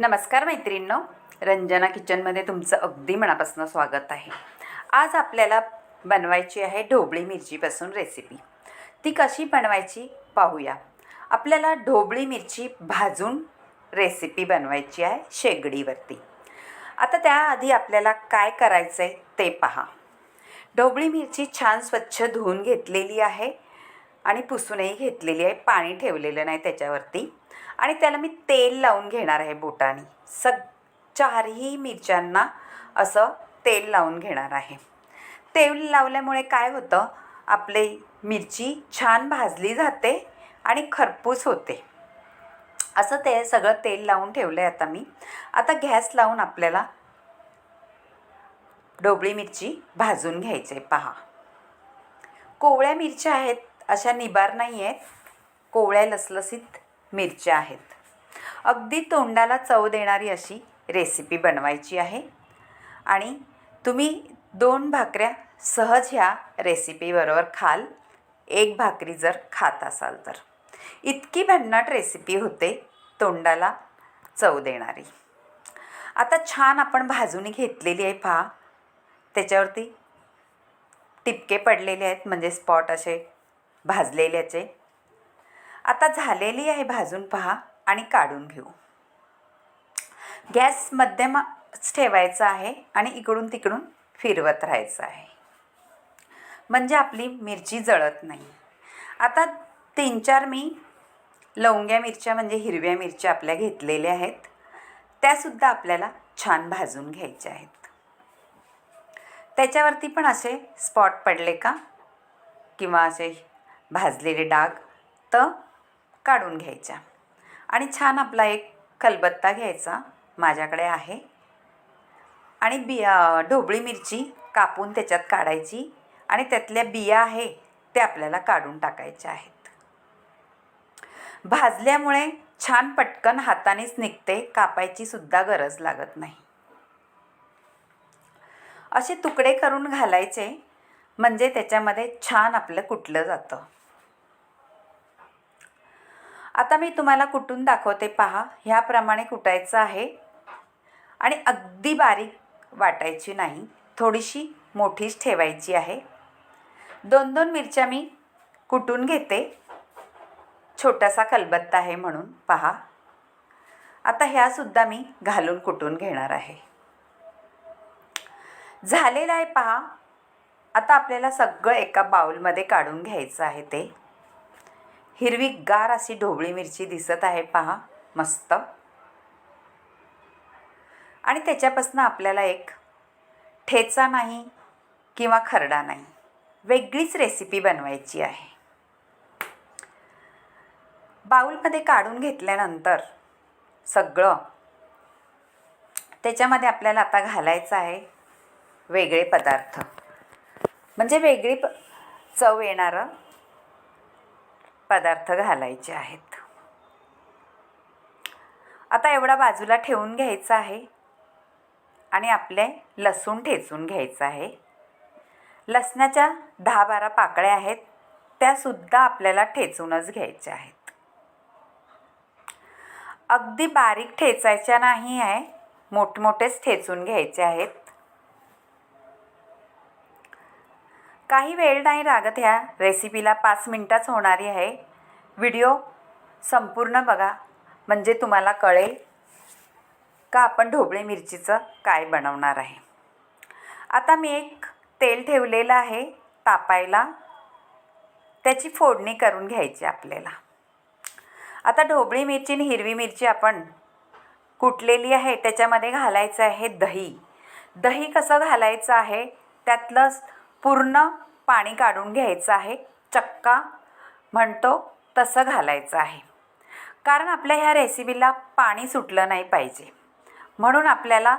नमस्कार मैत्रिणींनो. रंजना किचनमध्ये तुमचं अगदी मनापासून स्वागत आहे. आज आपल्याला बनवायची आहे ढोबळी मिरचीपासून रेसिपी ती कशी बनवायची पाहूया. आपल्याला ढोबळी मिरची भाजून रेसिपी बनवायची आहे शेगडीवरती. आता त्याआधी आपल्याला काय करायचं आहे ते पहा. ढोबळी मिरची छान स्वच्छ धुवून घेतलेली आहे. आणि पुसूनही घेतलेली आहे पाणी ठेवलेलं नाही त्याच्यावरती. आणि त्याला मी तेल लावून घेणार आहे बोटाने. सग चारही मिरच्यांना असं तेल लावून घेणार आहे. तेल लावल्यामुळे काय होतं आपली मिरची छान भाजली जाते आणि खरपूस होते. असं ते सगळं तेल लावून ठेवलं आहे आता मी. आता गॅस लावून आपल्याला ढोबळी मिरची भाजून घ्यायचे पहा. कोवळ्या मिरच्या आहेत अशा निबार नाही आहेत कोवळ्या लसलसीत मिरच्या आहेत. अगदी तोंडाला चव देणारी अशी रेसिपी बनवायची आहे. आणि तुम्ही दोन भाकऱ्या सहज ह्या रेसिपीबरोबर खाल. एक भाकरी जर खात असाल तर. इतकी भन्नाट रेसिपी होते तोंडाला चव देणारी. आता छान आपण भाजून घेतलेली आहे पहा. त्याच्यावरती टिपके पडलेले आहेत. म्हणजे स्पॉट असे भाजलेल्याचे. आता झालेली आहे भाजून पहा आणि काढून घेऊ. गॅस मध्यमच ठेवायचा आहे आणि इकडून तिकडून फिरवत राहायचं आहे. म्हणजे आपली मिरची जळत नाही. आता तीन चार मी लवंग्या मिरच्या म्हणजे हिरव्या मिरच्या आपल्या घेतलेल्या आहेत. त्यासुद्धा आपल्याला छान भाजून घ्यायच्या आहेत. त्याच्यावरती पण असे स्पॉट पडले का? किंवा असे भाजलेले डाग तर काढून घ्यायच्या. आणि छान आपला एक खलबत्ता घ्यायचा माझ्याकडे आहे. आणि बिया ढोबळी मिरची कापून त्याच्यात काढायची आणि त्यातल्या बिया आहे ते आपल्याला काढून टाकायच्या आहेत. भाजल्यामुळे छान पटकन हातानेच निघते कापायची सुद्धा गरज लागत नाही. असे तुकडे करून घालायचे म्हणजे त्याच्यामध्ये छान आपलं कुटलं जातं. आता मी तुम्हाला कुटून दाखवते पहा. ह्याप्रमाणे कुटायचं आहे. आणि अगदी बारीक वाटायची नाही. थोडीशी मोठीच ठेवायची आहे. दोन दोन मिरच्या मी कुटून घेते. छोटासा कलबत्ता आहे म्हणून. पहा. आता ह्यासुद्धा मी घालून कुटून घेणार आहे. झालेलं आहे पहा. आता आपल्याला सगळं एका बाऊलमध्ये काढून घ्यायचं आहे ते. हिरवी गार अशी ढोबळी मिरची दिसत आहे पहा मस्त. आणि त्याच्यापासून आपल्याला एक ठेचा नाही किंवा खरडा नाही वेगळीच रेसिपी बनवायची आहे. बाऊलमध्ये काढून घेतल्यानंतर सगळं त्याच्यामध्ये आपल्याला आता घालायचं आहे वेगळे पदार्थ. म्हणजे वेगळी प चव येणारं पदार्थ घालायचे आहेत. आता एवढा बाजूला ठेवून घ्यायचं आहे. आणि आपले लसूण ठेचून घ्यायचं आहे. लसणाच्या दहा बारा पाकळ्या आहेत. त्यासुद्धा आपल्याला ठेचूनच घ्यायच्या आहेत. अगदी बारीक ठेचायच्या नाही आहे. मोठमोठेच ठेचून घ्यायचे आहेत. काही वेळ नाही लागत ह्या रेसिपीला पाच मिनटाच होणारी आहे. व्हिडिओ संपूर्ण बघा. म्हणजे तुम्हाला कळेल का आपण ढोबळी मिरचीचं काय बनवणार आहे. आता मी एक तेल ठेवलेलं आहे तापायला. त्याची फोडणी करून घ्यायची आपल्याला. आता ढोबळी मिरची आणि हिरवी मिरची आपण कुटलेली आहे. त्याच्यामध्ये घालायचं आहे दही. दही कसं घालायचं आहे? त्यातलं पूर्ण पाणी काढून घ्यायचं आहे चक्का म्हणतो तसं घालायचं आहे. कारण आपल्या ह्या रेसिपीला पाणी सुटलं नाही पाहिजे. म्हणून आपल्याला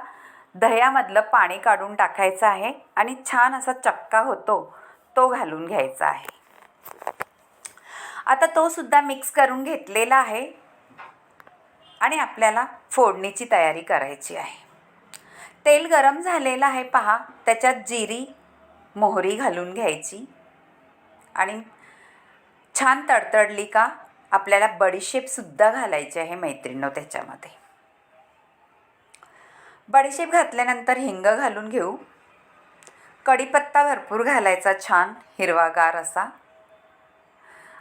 दह्यामधलं पाणी काढून टाकायचं आहे आणि छान असा चक्का होतो तो घालून घ्यायचा आहे. आता तो सुद्धा मिक्स करून घेतलेला आहे आणि आपल्याला फोडणीची तयारी करायची आहे. तेल गरम झालेलं आहे पहा त्याच्यात जिरी मोहरी घालून घ्यायची. आणि छान तडतडली का आपल्याला बडीशेपसुद्धा घालायची आहे मैत्रिणीनो त्याच्यामध्ये. बडीशेप घातल्यानंतर हिंग घालून घेऊ. कढीपत्ता भरपूर घालायचा छान हिरवागार असा.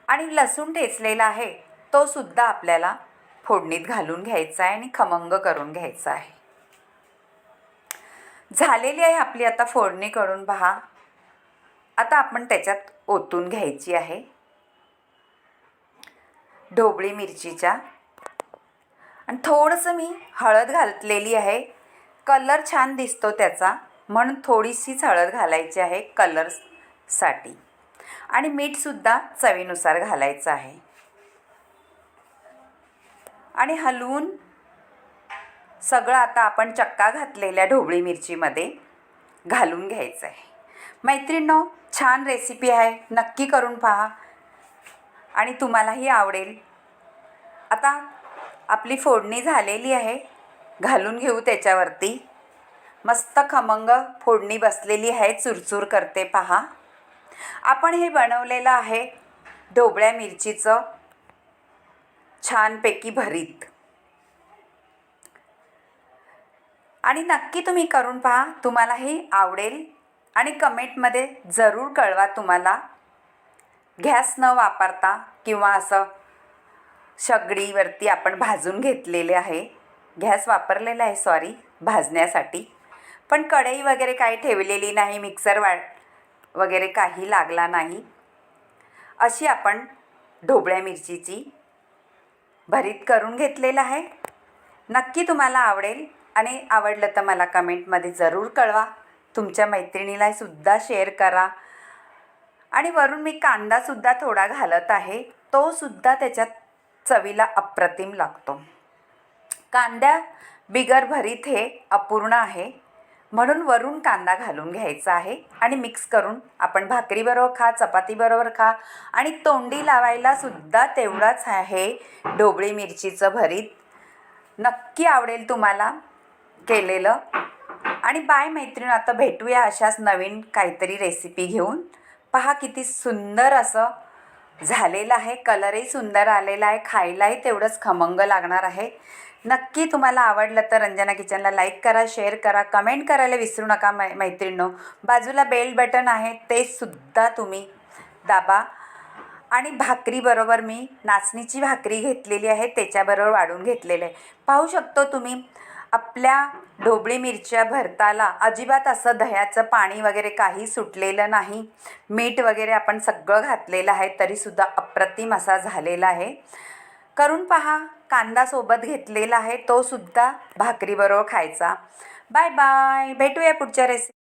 आणि लसूण ठेचलेला आहे तो सुद्धा आपल्याला फोडणीत घालून घ्यायचा आहे आणि खमंग करून घ्यायचा आहे. झालेली आहे आपली आता फोडणी करून पहा. आता आपण त्याच्यात ओतून घ्यायची आहे. ढोबळी मिरचीच्या. आणि थोडंसं मी हळद घातलेली आहे. कलर छान दिसतो त्याचा. म्हणून थोडीशीच हळद घालायची आहे कलरसाठी आणि मीठसुद्धा चवीनुसार घालायचं आहे. आणि हलवून सगळं आता आपण चक्का घातलेल्या ढोबळी मिरचीमध्ये घालून घ्यायचं आहे मैत्रिणींनो छान रेसिपी आहे. नक्की करून पहा. आणि तुम्हालाही आवडेल. आता आपली फोडणी झालेली आहे. घालून घेऊ त्याच्यावरती. मस्त खमंग फोडणी बसलेली आहे. चुरचूर करते पहा. आपण हे बनवलेलं आहे ढोबळ्या मिरचीचं. छानपैकी भरीत. आणि नक्की तुम्ही करून पहा. तुम्हालाही आवडेल. आणि कमेंटमध्ये जरूर कळवा तुम्हाला. गॅस न वापरता किंवा असं शगडीवरती आपण भाजून घेतलेले आहे. गॅस वापरलेला आहे सॉरी भाजण्यासाठी. पण कढई वगैरे काही ठेवलेली नाही मिक्सर वा वगैरे काही लागला नाही. अशी आपण ढोबळ्या मिरचीची भरीत करून घेतलेलं आहे. नक्की तुम्हाला आवडेल आणि आवडलं तर मला कमेंटमध्ये जरूर कळवा. तुमच्या मैत्रिणीला सुद्धा शेअर करा. आणि वरून मी कांदासुद्धा थोडा घालत आहे. तोसुद्धा त्याच्यात चवीला अप्रतिम लागतो. कांद्या बिगर भरीत हे अपूर्ण आहे. म्हणून वरून कांदा घालून घ्यायचा आहे. आणि मिक्स करून आपण भाकरीबरोबर खा चपातीबरोबर खा. आणि तोंडी लावायला सुद्धा तेवढाच आहे. ढोबळी मिरचीचं भरीत. नक्की आवडेल तुम्हाला केलेलं. आणि बाय मैत्रीण आता भेटूया अशाच नवीन काहीतरी रेसिपी घेऊन. पहा किती सुंदर असं झालेलं आहे. कलरही सुंदर आलेला आहे. खायलाही तेवढंच खमंग लागणार आहे. नक्की तुम्हाला आवडलं तर रंजना किचनला लाईक करा शेअर करा कमेंट करायला विसरू नका मै मैत्रिणींनो. बाजूला बेल बटन आहे ते सुद्धा तुम्ही दाबा. आणि भाकरीबरोबर मी नाचणीची भाकरी घेतलेली आहे त्याच्याबरोबर वाढून घेतलेलं आहे. पाहू शकतो तुम्ही आपल्या ढोबळी मिरच्या भरताला अजिबात असं दह्याचं पाणी वगैरे काही सुटलेलं नाही. मीठ वगैरे आपण सगळं घातलेलं आहे तरीसुद्धा अप्रतिम असा झालेला आहे. करून पहा कांदा सोबत घेतलेला आहे तोसुद्धा भाकरीबरोबर खायचा. Bye bye. भेटूया पुढच्या रेसिपी